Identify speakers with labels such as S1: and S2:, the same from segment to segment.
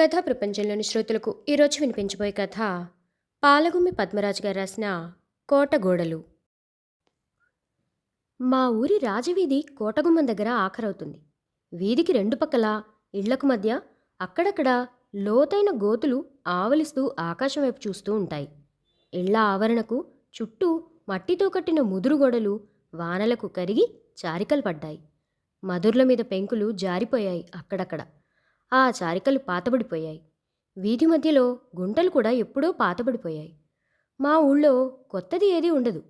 S1: కథా ప్రపంచంలోని శ్రోతలకు ఈరోజు వినిపించబోయే కథ పాలగుమ్మి పద్మరాజు గారు రాసిన కోటగోడలు మా ఊరి రాజవీధి కోటగుమ్మం దగ్గర ఆఖరవుతుంది. వీధికి రెండు పక్కల ఇళ్ళకు మధ్య అక్కడక్కడ లోతైన గోతులు ఆవలిస్తూ ఆకాశం వైపు చూస్తూ ఉంటాయి. ఇళ్ళ ఆవరణకు చుట్టూ మట్టితో కట్టిన ముదురు గోడలు వానలకు కరిగి చారికలు పడ్డాయి మధుర్ల మీద పెంకులు జారిపోయాయి అక్కడక్కడ. ఆ చారికలు పాతబడిపోయాయి. వీధి మధ్యలో గుంటలు కూడా ఎప్పుడో పాతబడిపోయాయి. మా ఊళ్ళో కొత్తది ఏదీ ఉండదు.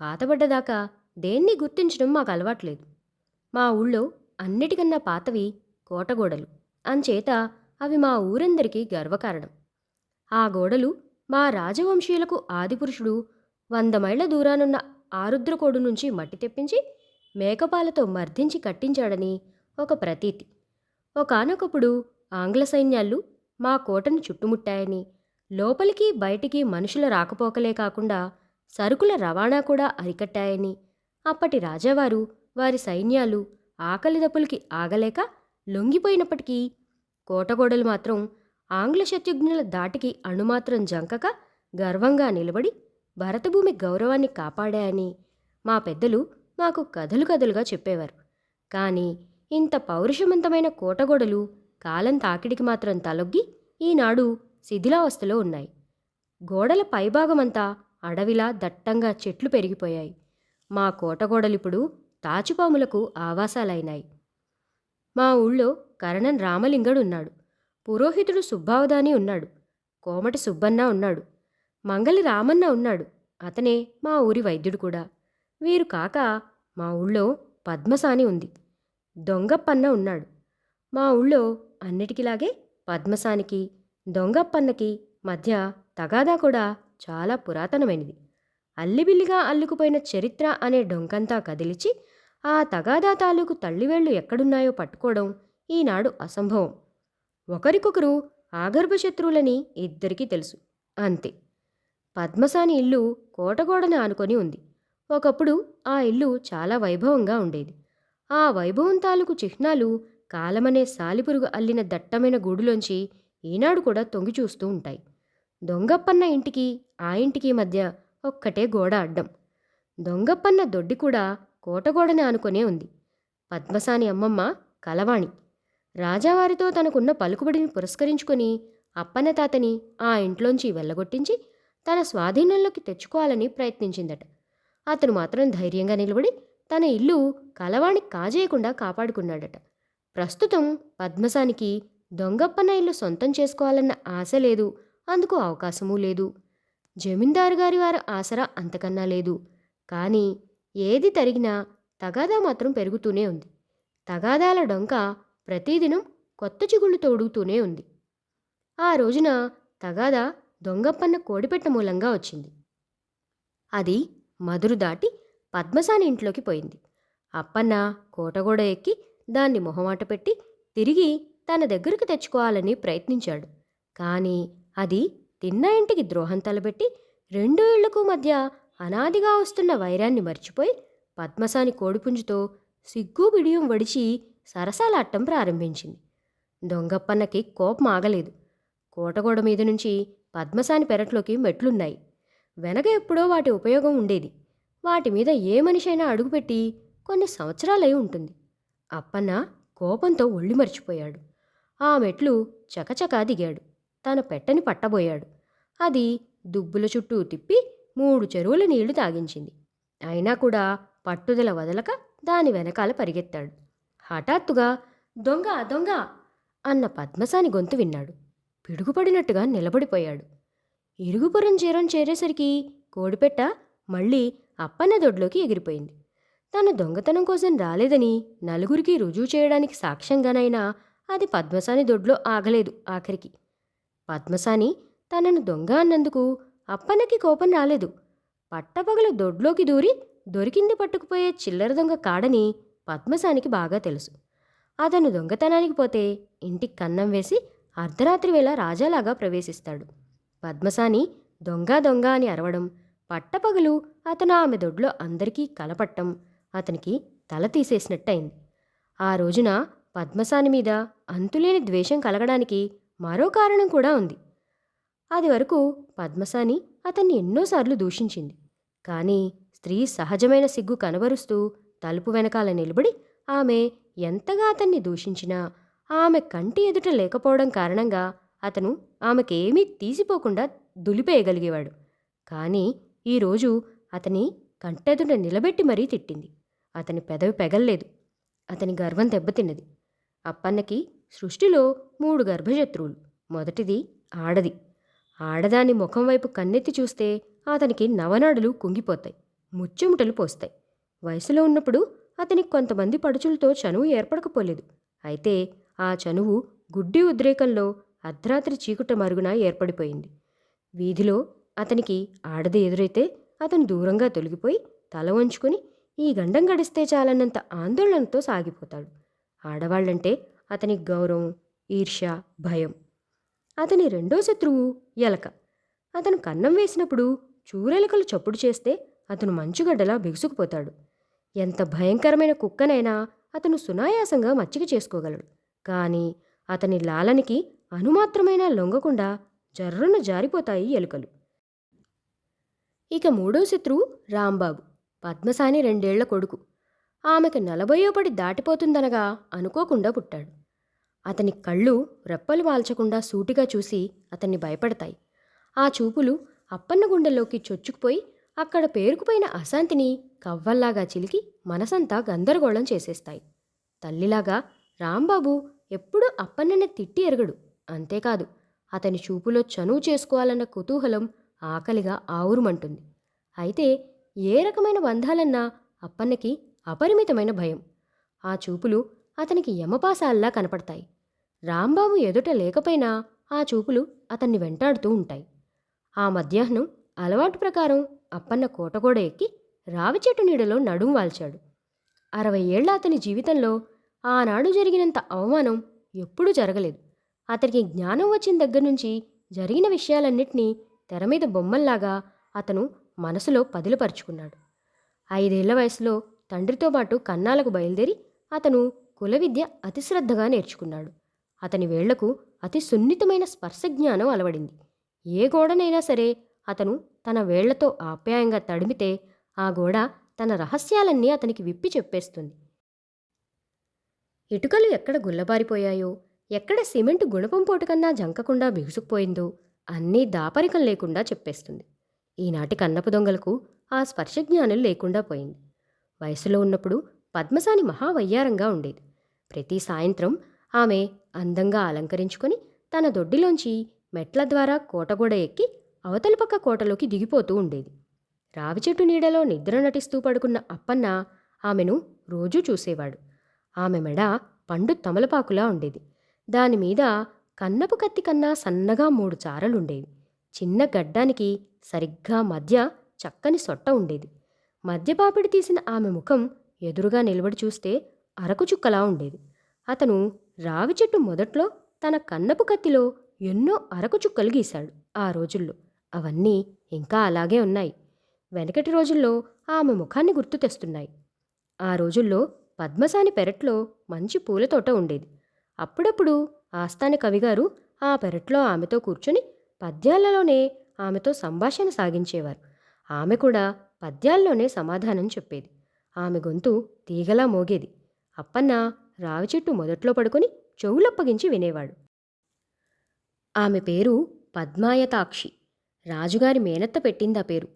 S1: పాతబడ్డదాకా దేన్ని గుర్తించడం మాకు అలవాట్లేదు. మా ఊళ్ళో అన్నిటికన్నా పాతవి కోటగోడలు. అంచేత అవి మా ఊరందరికీ గర్వకారణం. ఆ గోడలు మా రాజవంశీయులకు ఆదిపురుషుడు వంద మైళ్ళ దూరానున్న ఆరుద్రకోడు నుంచి మట్టి తెప్పించి మేకపాలతో మర్దించి కట్టించాడని ఒక ప్రతీతి. ఒకానొకప్పుడు ఆంగ్ల సైన్యాలు మా కోటను చుట్టుముట్టాయని లోపలికి బయటికి మనుషుల రాకపోకలే కాకుండా సరుకుల రవాణా కూడా అరికట్టాయని అప్పటి రాజావారు వారి సైన్యాలు ఆకలి దప్పులకి ఆగలేక లొంగిపోయినప్పటికీ కోటగోడలు మాత్రం ఆంగ్ల శత్రుఘ్నుల దాటికి అణుమాత్రం జంకక గర్వంగా నిలబడి భరతభూమి గౌరవాన్ని కాపాడాయని మా పెద్దలు మాకు కథలు కథలుగా చెప్పేవారు. కానీ ఇంత పౌరుషవంతమైన కోటగోడలు కాలం తాకిడికి మాత్రం తలొగ్గి ఈనాడు శిథిలావస్థలో ఉన్నాయి. గోడల పైభాగమంతా అడవిలా దట్టంగా చెట్లు పెరిగిపోయాయి. మా కోటగోడలిప్పుడు తాచుపాములకు ఆవాసాలైనాయి. మా ఊళ్ళో కరణన్ రామలింగడు ఉన్నాడు పురోహితుడు సుబ్బావదాని ఉన్నాడు. కోమటి సుబ్బన్న ఉన్నాడు. మంగలి రామన్న ఉన్నాడు. అతనే మా ఊరి వైద్యుడు కూడా. వీరు కాక మా ఊళ్ళో పద్మసాని ఉంది. దొంగప్పన్న ఉన్నాడు. మా ఊళ్ళో అన్నిటికిలాగే పద్మసానికి దొంగప్పన్నకి మధ్య తగాదా కూడా చాలా పురాతనమైనది. అల్లిబిల్లిగా అల్లుకుపోయిన చరిత్ర అనే డొంకంతా కదిలిచి ఆ తగాదా తాలూకు తల్లివేళ్ళు ఎక్కడున్నాయో పట్టుకోవడం ఈనాడు అసంభవం. ఒకరికొకరు ఆగర్భ శత్రువులని ఇద్దరికీ తెలుసు. అంతే. పద్మసాని ఇల్లు కోటగోడని ఆనుకొని ఉంది. ఒకప్పుడు ఆ ఇల్లు చాలా వైభవంగా ఉండేది. ఆ వైభవం తాలూకు చిహ్నాలు కాలమనే సాలిపురుగు అల్లిన దట్టమైన గూడులోంచి ఈనాడు కూడా తొంగి చూస్తూ ఉంటాయి. దొంగప్పన్న ఇంటికి ఆ ఇంటికి మధ్య ఒక్కటే గోడ అడ్డం. దొంగప్పన్న దొడ్డి కూడా కోటగోడని ఆనుకొనే ఉంది. పద్మసాని అమ్మమ్మ కలవాణి. రాజావారితో తనకున్న పలుకుబడిని పురస్కరించుకొని అప్పన్న తాతని ఆ ఇంట్లోంచి వెళ్ళగొట్టించి తన స్వాధీనంలోకి తెచ్చుకోవాలని ప్రయత్నించిందట. అతను మాత్రం ధైర్యంగా నిలబడి తన ఇల్లు కలవాణి కాజేయకుండా కాపాడుకున్నాడట. ప్రస్తుతం పద్మసానికి దొంగప్పన్న ఇల్లు సొంతం చేసుకోవాలన్న ఆశ లేదు. అందుకు అవకాశమూ లేదు. జమీందారు గారి వారి ఆసరా అంతకన్నా లేదు. కానీ ఏది తరిగినా తగాదా మాత్రం పెరుగుతూనే ఉంది. తగాదాల డొంక ప్రతిదినం కొత్త చిగుళ్ళు తోడుగుతూనే ఉంది. ఆ రోజున తగాదా దొంగప్పన్న కోడిపెట్ట మూలంగా వచ్చింది. అది మధురు దాటి పద్మసాని ఇంట్లోకి పోయింది. అప్పన్న కోటగోడ ఎక్కి దాన్ని మొహమాట పెట్టి తిరిగి తన దగ్గరకు తెచ్చుకోవాలని ప్రయత్నించాడు. కానీ అది తిన్న ఇంటికి ద్రోహం తలబెట్టి రెండు ఇళ్ళకు మధ్య అనాదిగా వస్తున్న వైరాన్ని మర్చిపోయి పద్మసాని కోడిపుంజుతో సిగ్గు బిడియం వడిచి సరసాలాట్టం ప్రారంభించింది. దొంగప్పన్నకి కోపం ఆగలేదు. కోటగోడ మీద నుంచి పద్మసాని పెరట్లోకి మెట్లున్నాయి. వెనక ఎప్పుడో వాటి ఉపయోగం ఉండేది. వాటి మీద ఏ మనిషైనా అడుగుపెట్టి కొన్ని సంవత్సరాలై ఉంటుంది. అప్పన్న కోపంతో ఒళ్ళి మర్చిపోయాడు. ఆ మెట్లు చకచకా దిగాడు. తన పెట్టని పట్టబోయాడు. అది దుబ్బుల చుట్టూ తిప్పి మూడు చెరువుల నీళ్ళు తాగించింది. అయినా కూడా పట్టుదల వదలక దాని వెనకాల పరిగెత్తాడు. హఠాత్తుగా దొంగ దొంగ అన్న పద్మసాని గొంతు విన్నాడు. పిడుగుపడినట్టుగా నిలబడిపోయాడు. ఇరుగుపురం చీరం చేరేసరికి కోడిపెట్ట మళ్ళీ అప్పన్న దొడ్లోకి ఎగిరిపోయింది. తను దొంగతనం కోసం రాలేదని నలుగురికి రుజువు చేయడానికి సాక్ష్యంగానైనా అది పద్మసాని దొడ్లో ఆగలేదు ఆఖరికి. పద్మసాని తనను దొంగ అన్నందుకు అప్పన్నకి కోపం రాలేదు. పట్టపగలు దొడ్లోకి దూరి దొరికింది పట్టుకుపోయే చిల్లర దొంగ కాడని పద్మసానికి బాగా తెలుసు. అతను దొంగతనానికి పోతే ఇంటికి కన్నం వేసి అర్ధరాత్రి వేళ రాజాలాగా ప్రవేశిస్తాడు. పద్మసాని దొంగ దొంగ అని అరవడం పట్టపగలు అతను ఆమె దొడ్లో అందరికీ కలపట్టం. అతనికి తల తీసేసినట్టయింది. ఆ రోజున పద్మసాని మీద అంతులేని ద్వేషం కలగడానికి మరో కారణం కూడా ఉంది. అది వరకు పద్మసాని అతన్ని ఎన్నోసార్లు దూషించింది. కానీ స్త్రీ సహజమైన సిగ్గు కనబరుస్తూ తలుపు వెనకాల నిలబడి ఆమె ఎంతగా అతన్ని దూషించినా ఆమె కంటి ఎదుట లేకపోవడం కారణంగా అతను ఆమెకేమీ తీసిపోకుండా దులిపేయగలిగేవాడు. కానీ ఈరోజు అతని కంటెదుట నిలబెట్టి మరీ తిట్టింది. అతని పెదవి పెగల్లేదు. అతని గర్వం దెబ్బతిన్నది. అప్పన్నకి సృష్టిలో మూడు గర్భశత్రువులు. మొదటిది ఆడది. ఆడదాని ముఖం వైపు కన్నెత్తి చూస్తే అతనికి నవనాడులు కుంగిపోతాయి. ముచ్చెముటలు పోస్తాయి. వయసులో ఉన్నప్పుడు అతనికి కొంతమంది పడుచులతో చనువు ఏర్పడకపోలేదు. అయితే ఆ చనువు గుడ్డి ఉద్రేకంలో అర్ధరాత్రి చీకుట మరుగున ఏర్పడిపోయింది. వీధిలో అతనికి ఆడది ఎదురైతే అతను దూరంగా తొలగిపోయి తల వంచుకుని ఈ గండం గడిస్తే చాలన్నంత ఆందోళనతో సాగిపోతాడు. ఆడవాళ్ళంటే అతనికి గౌరవం ఈర్ష్య భయం. అతని రెండో శత్రువు ఎలక. అతను కన్నం వేసినప్పుడు చూరెలకలు చప్పుడు చేస్తే అతను మంచుగడ్డలా బిగుసుకుపోతాడు. ఎంత భయంకరమైన కుక్కనైనా అతను సునాయాసంగా మచ్చిక చేసుకోగలడు. కానీ అతని లాలనికి అనుమాత్రమైనా లొంగకుండా జర్రున జారిపోతాయి ఎలుకలు. ఇక మూడో శత్రువు రాంబాబు పద్మసాని రెండేళ్ళ కొడుకు. ఆమెకు నలభయో పడి దాటిపోతుందనగా అనుకోకుండా పుట్టాడు. అతని కళ్ళు రెప్పలు వాల్చకుండా సూటిగా చూసి అతన్ని భయపడతాయి. ఆ చూపులు అప్పన్న గుండెల్లోకి చొచ్చుకుపోయి అక్కడ పేరుకుపోయిన అశాంతిని కవ్వల్లాగా చిలికి మనసంతా గందరగోళం చేసేస్తాయి. తల్లిలాగా రాంబాబు ఎప్పుడూ అప్పన్నని తిట్టి ఎరగడు అంతేకాదు అతని చూపులో చనువు చేసుకోవాలన్న కుతూహలం ఆకలిగా ఆవురుమంటుంది. అయితే ఏ రకమైన బంధాలన్నా అప్పన్నకి అపరిమితమైన భయం. ఆ చూపులు అతనికి యమపాసాల్లా కనపడతాయి. రాంబాబు ఎదుట లేకపోయినా ఆ చూపులు అతన్ని వెంటాడుతూ ఉంటాయి. ఆ మధ్యాహ్నం అలవాటు ప్రకారం అప్పన్న కోటగోడ ఎక్కి రావి చెట్టు నీడలో నడుం వాల్చాడు. అరవై ఏళ్ళ అతని జీవితంలో ఆనాడు జరిగినంత అవమానం ఎప్పుడూ జరగలేదు. అతనికి జ్ఞానం వచ్చిన దగ్గర నుంచి జరిగిన విషయాలన్నింటినీ తెర మీద బొమ్మల్లాగా అతను మనసులో పదిలపరుచుకున్నాడు. ఐదేళ్ళ వయసులో తండ్రితో పాటు కన్నాలకు బయలుదేరి అతను కుల విద్య అతిశ్రద్ధగా నేర్చుకున్నాడు. అతని వేళ్ళకు అతి సున్నితమైన స్పర్శ జ్ఞానం అలవడింది. ఏ గోడనైనా సరే అతను తన వేళ్ళతో ఆప్యాయంగా తడిమితే ఆ గోడ తన రహస్యాలన్నీ అతనికి విప్పి చెప్పేస్తుంది. ఇటుకలు ఎక్కడ గుల్లబారిపోయాయో ఎక్కడ సిమెంటు గుణపం పోటు కన్నా జంకకుండా బిగుసుకుపోయిందో అన్నీ దాపరికం లేకుండా చెప్పేస్తుంది. ఈనాటి కన్నపు దొంగలకు ఆ స్పర్శ జ్ఞానం లేకుండా పోయింది. వయసులో ఉన్నప్పుడు పద్మసాని మహావయ్యారంగా ఉండేది. ప్రతి సాయంత్రం ఆమె అందంగా అలంకరించుకొని తన దొడ్డిలోంచి మెట్ల ద్వారా కోటగోడ ఎక్కి అవతలి పక్క కోటలోకి దిగిపోతూ ఉండేది. రావి చెట్టు నీడలో నిద్ర నటిస్తూ పడుకున్న అప్పన్న ఆమెను రోజూ చూసేవాడు. ఆమె మెడ పండు తమలపాకులా ఉండేది. దానిమీద కన్నపు కత్తి కన్నా సన్నగా మూడు చారలుండేవి. చిన్న గడ్డానికి సరిగ్గా మధ్య చక్కని సొట్ట ఉండేది. మధ్యపాపిడి తీసిన ఆమె ముఖం ఎదురుగా నిలబడి చూస్తే అరకు చుక్కలా ఉండేది. అతను రావి చెట్టు మొదట్లో తన కన్నపు కత్తిలో ఎన్నో అరకు చుక్కలు గీశాడు ఆ రోజుల్లో. అవన్నీ ఇంకా అలాగే ఉన్నాయి. వెనకటి రోజుల్లో ఆమె ముఖాన్ని గుర్తు తెస్తున్నాయి. ఆ రోజుల్లో పద్మసాని పెరట్లో మంచి పూలతోట ఉండేది. అప్పుడప్పుడు ఆస్థాన కవిగారు ఆ పెరట్లో ఆమెతో కూర్చుని పద్యాలలోనే ఆమెతో సంభాషణ సాగించేవారు. ఆమె కూడా పద్యాల్లోనే సమాధానం చెప్పేది. ఆమె గొంతు తీగలా మోగేది. అప్పన్న రావి చెట్టు మొదట్లో పడుకుని చెవులప్పగించి వినేవాడు. ఆమె పేరు పద్మాయతాక్షి. రాజుగారి మేనత్త పెట్టిందా పేరు.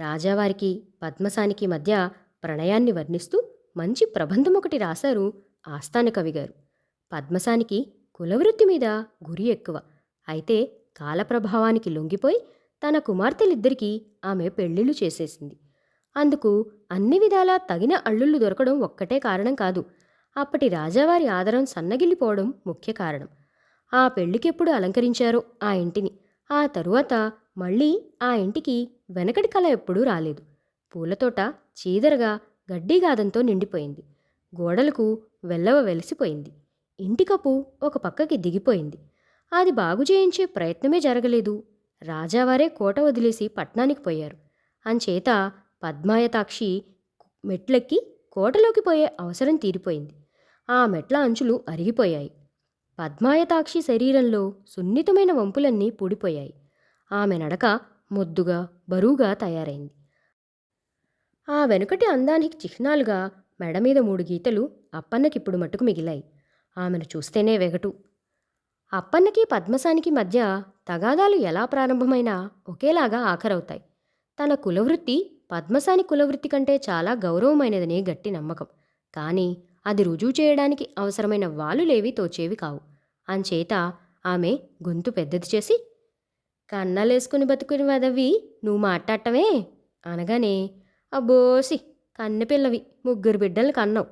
S1: రాజావారికి పద్మసానికి మధ్య ప్రణయాన్ని వర్ణిస్తూ మంచి ప్రబంధం ఒకటి రాశారు ఆస్థాన కవిగారు పద్మసానికి కులవృత్తి మీద గురి ఎక్కువ. అయితే కాలప్రభావానికి లొంగిపోయి తన కుమార్తెలిద్దరికీ ఆమె పెళ్ళిళ్ళు చేసేసింది. అందుకు అన్ని విధాలా తగిన అల్లుళ్ళు దొరకడం ఒక్కటే కారణం కాదు. అప్పటి రాజావారి ఆదరం సన్నగిల్లిపోవడం ముఖ్య కారణం. ఆ పెళ్ళికెప్పుడు అలంకరించారో ఆ ఇంటిని. ఆ తరువాత మళ్ళీ ఆ ఇంటికి వెనకటి కల ఎప్పుడూ రాలేదు. పూలతోట చీదరగా గడ్డిగాదంతో నిండిపోయింది. గోడలకు వెల్లవ వెలిసిపోయింది. ఇంటికప్పు ఒక పక్కకి దిగిపోయింది. అది బాగు చేయించే ప్రయత్నమే జరగలేదు. రాజావారే కోట వదిలేసి పట్నానికి పోయారు. అంచేత పద్మాయతాక్షి మెట్లెక్కి కోటలోకి పోయే అవసరం తీరిపోయింది. ఆ మెట్ల అంచులు అరిగిపోయాయి. పద్మాయతాక్షి శరీరంలో సున్నితమైన వంపులన్నీ పూడిపోయాయి. ఆమె నడక మొద్దుగా బరువుగా తయారైంది. ఆ వెనుకటి అందానికి చిహ్నాలుగా మెడ మీద మూడు గీతలు అప్పన్నకిప్పుడు మట్టుకు మిగిలాయి. ఆమెను చూస్తేనే వెగటు. అప్పన్నకి పద్మసానికి మధ్య తగాదాలు ఎలా ప్రారంభమైనా ఒకేలాగా ఆఖరవుతాయి. తన కులవృత్తి పద్మసాని కులవృత్తి కంటే చాలా గౌరవమైనదని గట్టి నమ్మకం. కానీ అది రుజువు చేయడానికి అవసరమైన వాలులేవి తోచేవి కావు. అంచేత ఆమె గొంతు పెద్దది చేసి కన్నాలేసుకుని బతుకుని వదవి నువ్వు మాట్లాడటమే? అనగానే అబ్బోసి కన్నెపిల్లవి ముగ్గురు బిడ్డలు కన్నావు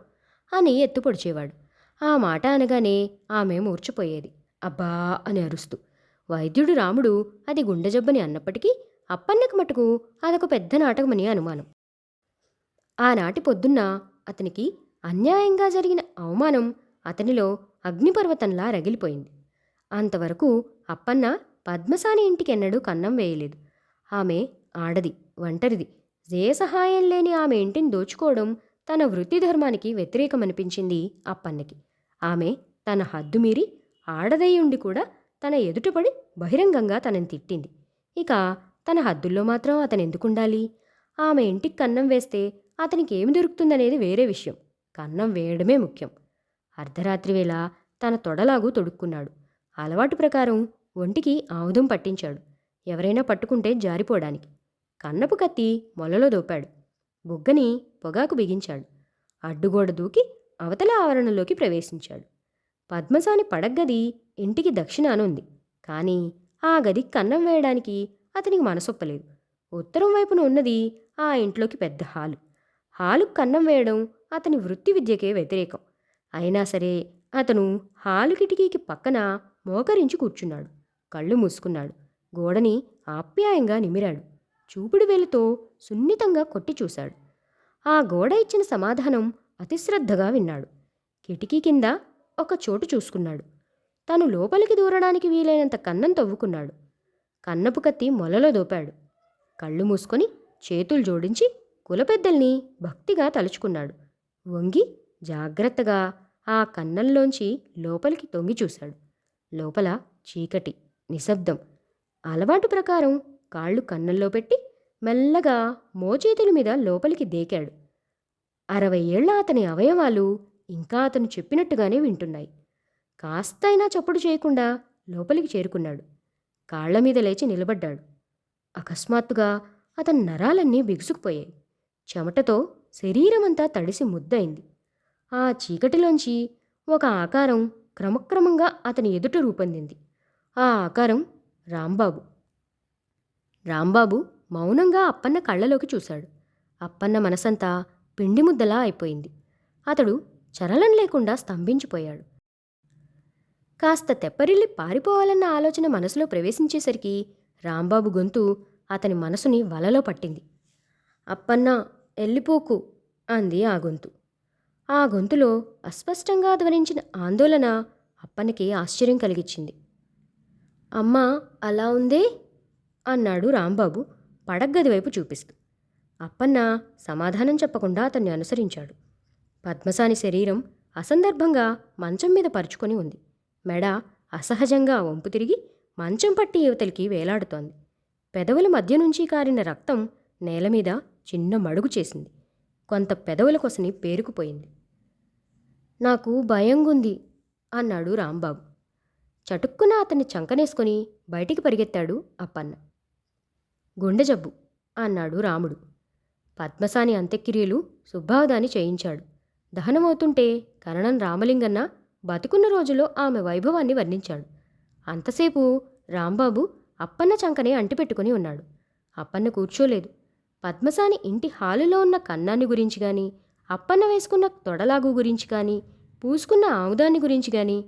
S1: అని ఎత్తు పొడిచేవాడు ఆ మాట అనగానే ఆమె మూర్చిపోయేది. అబ్బా! అని అరుస్తూ. వైద్యుడు రాముడు అది గుండె జబ్బని అన్నప్పటికీ అప్పన్నకు మటుకు అదొక పెద్ద నాటకమని అనుమానం. ఆనాటి పొద్దున్న అతనికి అన్యాయంగా జరిగిన అవమానం అతనిలో అగ్నిపర్వతంలా రగిలిపోయింది. అంతవరకు అప్పన్న పద్మసాని ఇంటికెన్నడూ కన్నం వేయలేదు. ఆమె ఆడది ఒంటరిది. ఏ సహాయం లేని ఆమె ఇంటిని దోచుకోవడం తన వృత్తి ధర్మానికి వ్యతిరేకమనిపించింది అప్పన్నకి. ఆమె తన హద్దు మీరి ఆడదై ఉండి కూడా తన ఎదుటపడి బహిరంగంగా తనని తిట్టింది. ఇక తన హద్దుల్లో మాత్రం అతను ఎందుకుండాలి ఆమె ఇంటికి కన్నం వేస్తే అతనికి ఏమి దొరుకుతుందనేది వేరే విషయం. కన్నం వేయడమే ముఖ్యం. అర్ధరాత్రి వేళ తన తొడలాగు తొడుక్కున్నాడు. అలవాటు ప్రకారం ఒంటికి ఆముదం పట్టించాడు. ఎవరైనా పట్టుకుంటే జారిపోవడానికి. కన్నపు కత్తి మొలలో దోపాడు. బుగ్గని పొగాకు బిగించాడు. అడ్డుగోడ దూకి అవతల ఆవరణలోకి ప్రవేశించాడు. పద్మసాని పడగ్గది ఇంటికి దక్షిణాన ఉంది. కానీ ఆ గది కన్నం వేయడానికి అతనికి మనసొప్పలేదు. ఉత్తరం వైపున ఉన్నది ఆ ఇంట్లోకి పెద్ద హాలు. హాలు కన్నం వేయడం అతని వృత్తి విద్యకే వ్యతిరేకం. అయినా సరే అతను హాలు కిటికీకి పక్కన మోకరించి కూర్చున్నాడు. కళ్ళు మూసుకున్నాడు. గోడని ఆప్యాయంగా నిమిరాడు. చూపుడు వేలుతో సున్నితంగా కొట్టి చూశాడు. ఆ గోడ ఇచ్చిన సమాధానం అతిశ్రద్ధగా విన్నాడు. కిటికీ కింద ఒక చోటు చూసుకున్నాడు. తను లోపలికి దూరడానికి వీలైనంత కన్నం తవ్వుకున్నాడు. కన్నపు కత్తి మొలలో దోపాడు. కళ్ళు మూసుకొని చేతులు జోడించి కులపెద్దల్ని భక్తిగా తలుచుకున్నాడు. వంగి జాగ్రత్తగా ఆ కన్నంలోంచి లోపలికి తొంగి చూశాడు. లోపల చీకటి నిశ్శబ్దం. అలవాటు ప్రకారం కాళ్ళు కన్నంలో పెట్టి మెల్లగా మోచేతుల మీద లోపలికి దేకాడు. అరవై ఏళ్ళ అతని అవయవాలు ఇంకా అతను చెప్పినట్టుగానే వింటున్నాయి. కాస్తైనా చప్పుడు చేయకుండా లోపలికి చేరుకున్నాడు. కాళ్ళ మీద లేచి నిలబడ్డాడు. అకస్మాత్తుగా అతని నరాలన్నీ బిగుసుకుపోయాయి. చెమటతో శరీరమంతా తడిసి ముద్దయింది. ఆ చీకటిలోంచి ఒక ఆకారం క్రమక్రమంగా అతని ఎదుట రూపొందింది. ఆ ఆకారం రాంబాబు. రాంబాబు మౌనంగా అప్పన్న కళ్ళలోకి చూశాడు. అప్పన్న మనసంతా పిండి ముద్దలా అయిపోయింది. అతడు చరలం లేకుండా స్తంభించిపోయాడు. కాస్త తెప్పరిల్లి పారిపోవాలన్న ఆలోచన మనసులో ప్రవేశించేసరికి రాంబాబు గొంతు అతని మనసుని వలలో పట్టింది. అప్పన్నా ఎల్లిపోకు అంది ఆ గొంతు. ఆ గొంతులో అస్పష్టంగా ధ్వనించిన ఆందోళన అప్పనికి ఆశ్చర్యం కలిగించింది అమ్మా అలా ఉందే? అన్నాడు రాంబాబు పడగ్గది వైపు చూపిస్తూ. అప్పన్న సమాధానం చెప్పకుండా అతన్ని అనుసరించాడు. పద్మసాని శరీరం అసందర్భంగా మంచం మీద పరుచుకొని ఉంది. మెడ అసహజంగా వంపు తిరిగి మంచం పట్టి యువతలికి వేలాడుతోంది. పెదవుల మధ్య నుంచి కారిన రక్తం నేల మీద చిన్న మడుగు చేసింది. కొంత పెదవుల కొసని పేరుకుపోయింది. నాకు భయంగుంది అన్నాడు రాంబాబు. చటుక్కున అతన్ని చంకనేసుకొని బయటికి పరిగెత్తాడు అప్పన్న. గుండె జబ్బు అన్నాడు రాముడు. పద్మసాని అంత్యక్రియలు సుబ్బావదాని చేయించాడు. దహనమవుతుంటే కరణం రామలింగన్న బతుకున్న రోజులో ఆమె వైభవాన్ని వర్ణించాడు. అంతసేపు రాంబాబు అప్పన్న చంకనే అంటిపెట్టుకుని ఉన్నాడు. అప్పన్న కూర్చోలేదు. పద్మసాని ఇంటి హాలులో ఉన్న కన్నాన్ని గురించి కానీ అప్పన్న వేసుకున్న తొడలాగు గురించి కానీ పూసుకున్న ఆముదాన్ని గురించి కానీ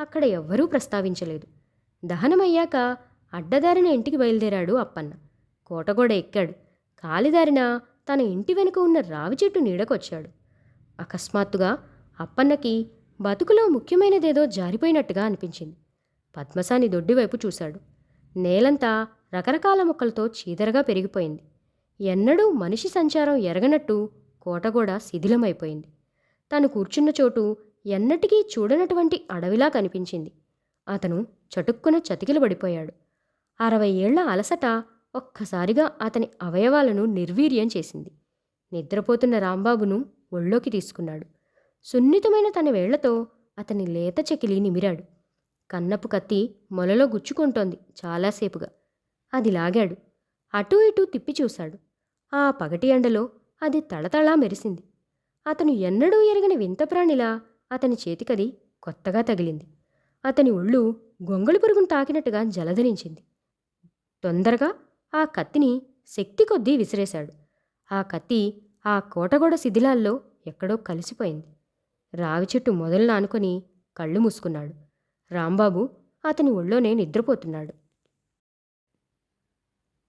S1: అక్కడ ఎవ్వరూ ప్రస్తావించలేదు. దహనమయ్యాక అడ్డదారిన ఇంటికి బయలుదేరాడు అప్పన్న. కోటగోడ ఎక్కాడు. కాలిదారిన తన ఇంటి వెనుక ఉన్న రావి చెట్టు నీడకొచ్చాడు. అకస్మాత్తుగా అప్పన్నకి బతుకులో ముఖ్యమైనదేదో జారిపోయినట్టుగా అనిపించింది. పద్మసాని దొడ్డివైపు చూశాడు. నేలంతా రకరకాల మొక్కలతో చీదరగా పెరిగిపోయింది. ఎన్నడూ మనిషి సంచారం ఎరగనట్టు కోట కూడా శిథిలమైపోయింది. తను కూర్చున్న చోటు ఎన్నటికీ చూడనటువంటి అడవిలా కనిపించింది. అతను చటుక్కున చతికిలబడిపోయాడు. అరవై ఏళ్ళ అలసట ఒక్కసారిగా అతని అవయవాలను నిర్వీర్యం చేసింది. నిద్రపోతున్న రాంబాబును ఒళ్ళోకి తీసుకున్నాడు. సున్నితమైన తన వేళ్ళతో అతని లేత చెకిలి నిమిరాడు. కన్నపు కత్తి మొలలో గుచ్చుకుంటోంది చాలాసేపుగా. అది లాగాడు. అటూ ఇటూ తిప్పి చూశాడు. ఆ పగటి ఎండలో అది తళతళా మెరిసింది. అతను ఎన్నడూ ఎరగని వింత ప్రాణిలా అతని చేతికది కొత్తగా తగిలింది. అతని ఒళ్ళు గొంగళి పురుగును తాకినట్టుగా జలధరించింది. తొందరగా ఆ కత్తిని శక్తి కొద్దీ విసిరేశాడు. ఆ కత్తి ఆ కోటగోడ శిథిలాల్లో ఎక్కడో కలిసిపోయింది. రావి చెట్టు మొదలు నానుకొని కళ్ళు మూసుకున్నాడు. రాంబాబు అతని ఒళ్ళోనే నిద్రపోతున్నాడు.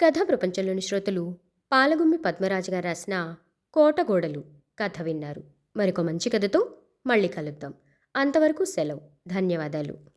S1: కథా ప్రపంచంలోని శ్రోతలు పాలగుమ్మి పద్మరాజు గారు రాసిన కోటగోడలు కథ విన్నారు. మరొక మంచి కథతో మళ్ళీ కలుద్దాం. అంతవరకు సెలవు. ధన్యవాదాలు.